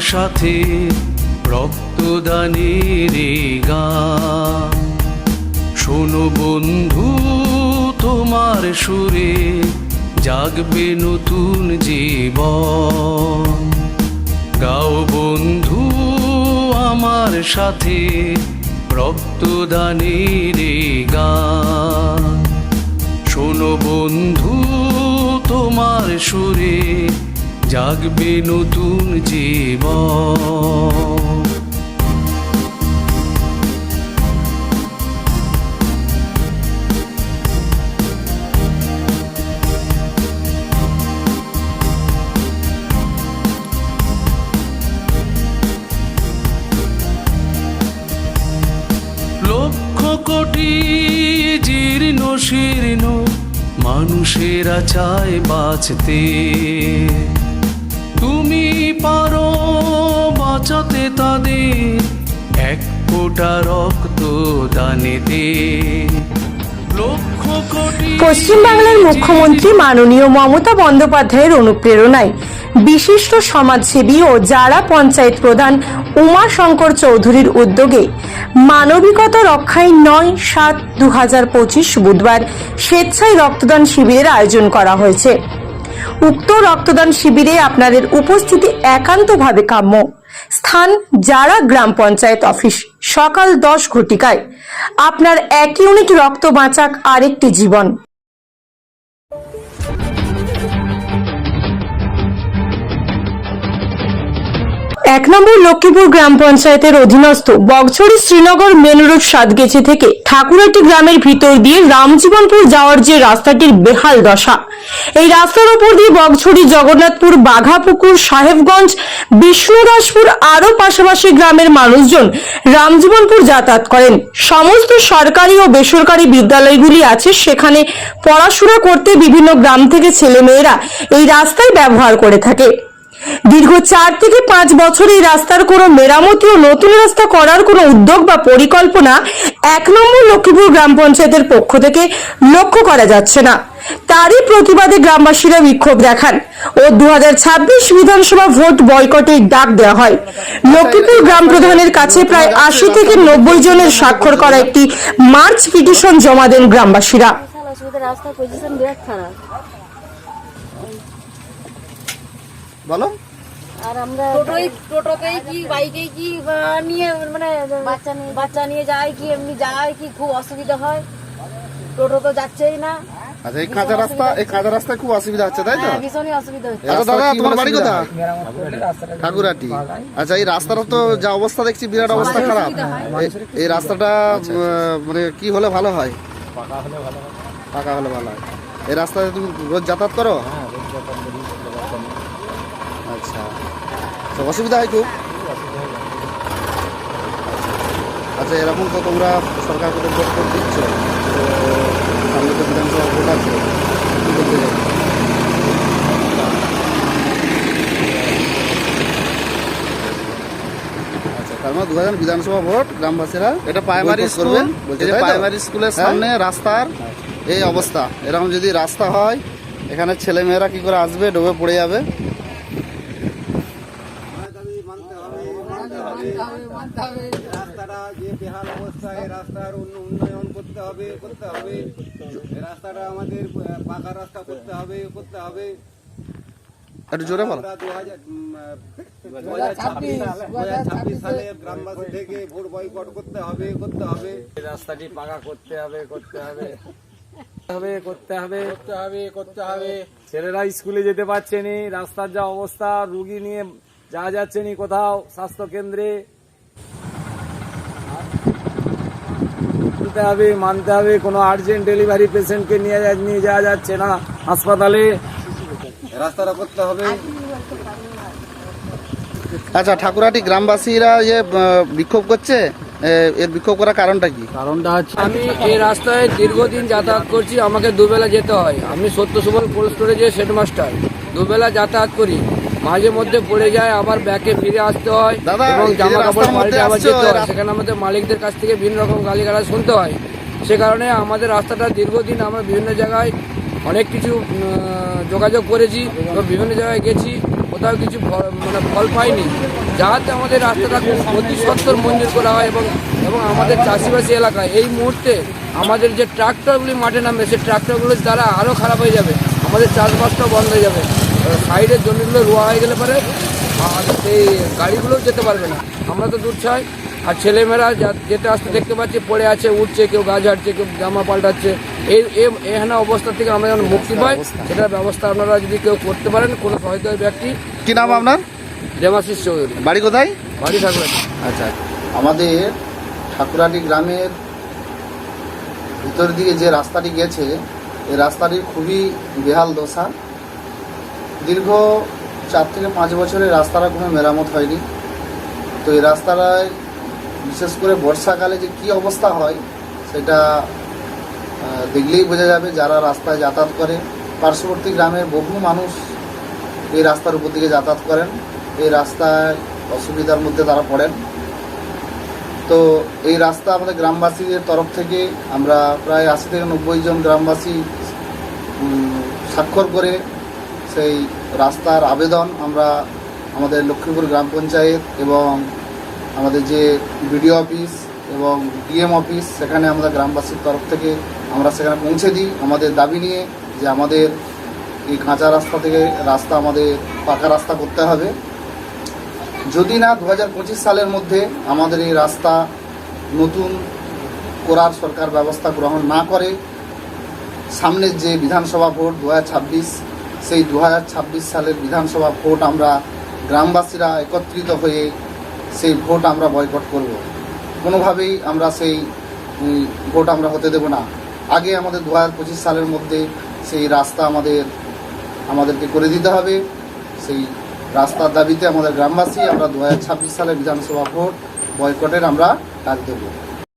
সাথে রক্তদানের গান। শোনো বন্ধু, তোমার সুরে জাগবে নতুন জীবন। গাও বন্ধু, আমার সাথে রক্তদানের গান। শোনো বন্ধু, তোমার সুরে জাগবে নতুন লক্ষ কোটি জীর্ণ শীর্ণ মানুষেরা চায় বাঁচতে। তুমি পারো বাঁচাতে তাদের। এক ফোঁটা রক্ত দানেতে। পশ্চিমবাংলার মুখ্যমন্ত্রী মাননীয় মমতা বন্দ্যোপাধ্যায়ের অনুপ্রেরণায় বিশিষ্ট সমাজসেবী ও জারা পঞ্চায়েত প্রধান উমা শঙ্কর চৌধুরীর উদ্যোগে মানবিকতা রক্ষায় নয় সাত দু হাজার পঁচিশ বুধবার স্বেচ্ছায় রক্তদান শিবিরের আয়োজন করা হয়েছে। উক্ত রক্তদান শিবিরে আপনাদের উপস্থিতি একান্তভাবে কাম্য। স্থান যারা গ্রাম পঞ্চায়েত অফিস, সকাল দশ ঘটিকায়। আপনার এক ইউনিট রক্ত বাঁচাক আরেকটি জীবন। এক নম্বর লক্ষ্মীপুর গ্রাম পঞ্চায়েতের অধীনস্থ বগছড়ি শ্রীনগর মেন রোড সাতগেছি থেকে ঠাকুরাটি গ্রামের ভিতর দিয়ে রামজীবনপুর যাওয়ার যে রাস্তাটির বেহাল দশা। এই রাস্তার উপর দিয়ে বগছড়ি, জগন্নাথপুর, বাঘাপুকুর, সাহেবগঞ্জ, বিষ্ণুদাসপুর আরও পাশাপাশি গ্রামের মানুষজন রামজীবনপুর যাতায়াত করেন। সমস্ত সরকারি ও বেসরকারি বিদ্যালয়গুলি আছে সেখানে পড়াশোনা করতে বিভিন্ন গ্রাম থেকে ছেলেমেয়েরা এই রাস্তায় ব্যবহার করে থাকে। দীর্ঘ চার থেকে পাঁচ বছর এই রাস্তার কোনো মেরামতি ও নতুন রাস্তা করার কোনো উদ্যোগ বা পরিকল্পনা এক নম্বর লক্ষ্মীপুর গ্রাম পঞ্চায়েতের পক্ষ থেকে লক্ষ্য করা যাচ্ছে না। তারই প্রতিবাদে গ্রামবাসীরা বিক্ষোভ দেখান ও দু হাজার ছাব্বিশ বিধানসভা ভোট বয়কটের ডাক দেওয়া হয়। লক্ষ্মীপুর গ্রাম প্রধানের কাছে প্রায় আশি থেকে নব্বই জনের স্বাক্ষর করা একটি মার্চ পিটিশন জমা দেন গ্রামবাসীরা। বলো। আর আমরা টোটোই টোটোতেই কি বাইকেই কি বা নিয়ে মানে বাচ্চা নিয়ে বাচ্চা নিয়ে যায় কি এমনি যায় কি খুব অসুবিধা হয়। টোটো তো যাচ্ছেই না। আচ্ছা এই কাঁচা রাস্তা এই কাঁচা রাস্তায় খুব অসুবিধা হচ্ছে তাই তো? হ্যাঁ, ভীষণই অসুবিধা হচ্ছে। আচ্ছা দাদা তোমার বাড়ি কোথায়? ঠাকুরাটি। আচ্ছা এই রাস্তার তো যা অবস্থা দেখছি বিরাট অবস্থা খারাপ। এই রাস্তাটা মানে কি হলে ভালো হয়? পাকা হলে ভালো হয়। এই রাস্তায় তুমি রোজ যাতায়াত করো? আচ্ছা তো অসুবিধা হয় খুব। আচ্ছা এরকম তো তোমরা সরকারকে তো ভোট করে দিচ্ছ। তো সামনে তো বিধানসভা ভোট আছে। কি বলতে চাই আচ্ছা তার মানে দু হাজার বিধানসভা ভোট গ্রামবাসীরা এটা প্রাইমারি স্কুল। তো? প্রাইমারি স্কুলের হ্যাঁ? সামনে রাস্তার এই অবস্থা। এরকম যদি রাস্তা হয় এখানে ছেলে মেয়েরা কি করে আসবে? ডোবে পড়ে যাবে। রাস্তাটা যে বেহাল অবস্থা এই রাস্তার উন্ন- উন্নয়ন করতে হবে করতে হবে। রাস্তাটা আমাদের পাকা রাস্তা করতে হবে করতে হবে। একটু জোরে বলো। ছাব্বিশ সালে গ্রামবাসী থেকে ভোট বয়কট করতে হবে করতে হবে। রাস্তাটি পাকা করতে হবে করতে হবে। হবে করতে হবে করতে হবে করতে হবে। ছেলেরা স্কুলে যেতে পারছে নি রাস্তার যা অবস্থা রুগী নিয়ে যাওয়া যাচ্ছে নি কোথাও স্বাস্থ্য কেন্দ্রে মানতে হবে মানতে হবে কোনো আর্জেন্ট ডেলিভারি পেশেন্টকে নিয়ে যা- নিয়ে যাওয়া যাচ্ছে না হাসপাতালে। রাস্তাটা করতে হবে। আচ্ছা ঠাকুরাটি গ্রামবাসীরা যে বিক্ষোভ করছে? এর বিক্ষোভ করার কারণটা কি? কারণটা হচ্ছে আমি এই রাস্তায় দীর্ঘদিন যাতায়াত করছি আমাকে দুবেলা যেতে হয়। আমি সত্য সুবল কোল্ড স্টোরেজের হেডমাস্টার দুবেলা যাতায়াত করি। মাঝে মধ্যে পড়ে যায় আবার ব্যাকে ফিরে আসতে হয় এবং জামা কাপড় পাল্টে আবার যেতে হয়। সেখানে আমাদের মালিকদের কাছ থেকে বিভিন্ন রকম গালিগালাজ শুনতে হয়। সে কারণে আমাদের রাস্তাটা দীর্ঘদিন আমরা বিভিন্ন জায়গায় অনেক কিছু যোগাযোগ করেছি এবং বিভিন্ন জায়গায় গেছি। কোথাও কিছু মানে ফল পাইনি। যাতে আমাদের রাস্তাটা খুব অতি সত্তর মঞ্জুর করা হয় এবং এবং আমাদের চাষিবাসী এলাকায় এই মুহূর্তে আমাদের যে ট্রাক্টরগুলি মাঠে নামবে সেই ট্রাক্টরগুলোর দ্বারা আরও খারাপ হয়ে যাবে। আমাদের চাষবাসটাও বন্ধ হয়ে যাবে। সাইডের জমিগুলো রোয়া হয়ে গেলে পরে আর সেই গাড়িগুলোও যেতে পারবে না। আমরা তো দূর চাই আর ছেলেমেয়েরা যা- যেতে আসতে দেখতে পাচ্ছি পড়ে আছে উঠছে কেউ গা ঝাড়ছে কেউ জামা পাল্টাচ্ছে। এই এখানে অবস্থা থেকে আমরা যেন মুক্তি পাই সেটার ব্যবস্থা আপনারা যদি কেউ করতে পারেন কোনো সহায়তা ব্যক্তি। কি নাম আপনার? দেমাশিস চৌধুরী। বাড়ি কোথায়? বাড়ি থাকবেন আচ্ছা আমাদের ঠাকুরাটি গ্রামের ভিতর দিকে যে রাস্তাটি গেছে এই রাস্তাটির খুবই বেহাল দশা। দীর্ঘ চার থেকে পাঁচ বছরের রাস্তাটা কোনো মেরামত হয়নি। তো এই রাস্তাটায় বিশেষ করে বর্ষাকালে যে কী অবস্থা হয়, সেটা দেখলেই বোঝা যাবে যারা রাস্তায় যাতায়াত করে। পার্শ্ববর্তী গ্রামের বহু মানুষ এই রাস্তার উপর দিকে যাতায়াত করেন। এই রাস্তায় অসুবিধার মধ্যে তারা পড়েন। তো এই রাস্তা আমাদের গ্রামবাসীদের তরফ থেকে আমরা প্রায় আশি থেকে নব্বই জন গ্রামবাসী স্বাক্ষর করে সেই রাস্তার আবেদন আমরা আমাদের লক্ষ্মীপুর গ্রাম পঞ্চায়েত এবং আমাদের যে বিডিও অফিস এবং ডিএম অফিস, সেখানে আমরা গ্রামবাসীর তরফ থেকে আমরা সেখানে পৌঁছে দিই। আমাদের দাবি নিয়ে যে আমাদের এই কাঁচা রাস্তা থেকে রাস্তা আমাদের পাকা রাস্তা করতে হবে। যদি না দু হাজার পঁচিশ সালের মধ্যে আমাদের এই রাস্তা নতুন করার সরকার ব্যবস্থা গ্রহণ না করে, সামনের যে বিধানসভা ভোট দু হাজার ছাব্বিশ সেই দু হাজার ছাব্বিশ সালের বিধানসভা ভোট আমরা গ্রামবাসীরা একত্রিত হয়ে সেই ভোট আমরা বয়কট করব। কোনোভাবেই আমরা সেই ভোট আমরা হতে দেব না। আগে আমাদের দু হাজার পঁচিশ সালের মধ্যে সেই রাস্তা আমাদের, আমাদেরকে করে দিতে হবে। সেই রাস্তার দাবিতে আমাদের গ্রামবাসী আমরা দু সালে বিধানসভা ভোট বয়কটের আমরা ডাক দেবো।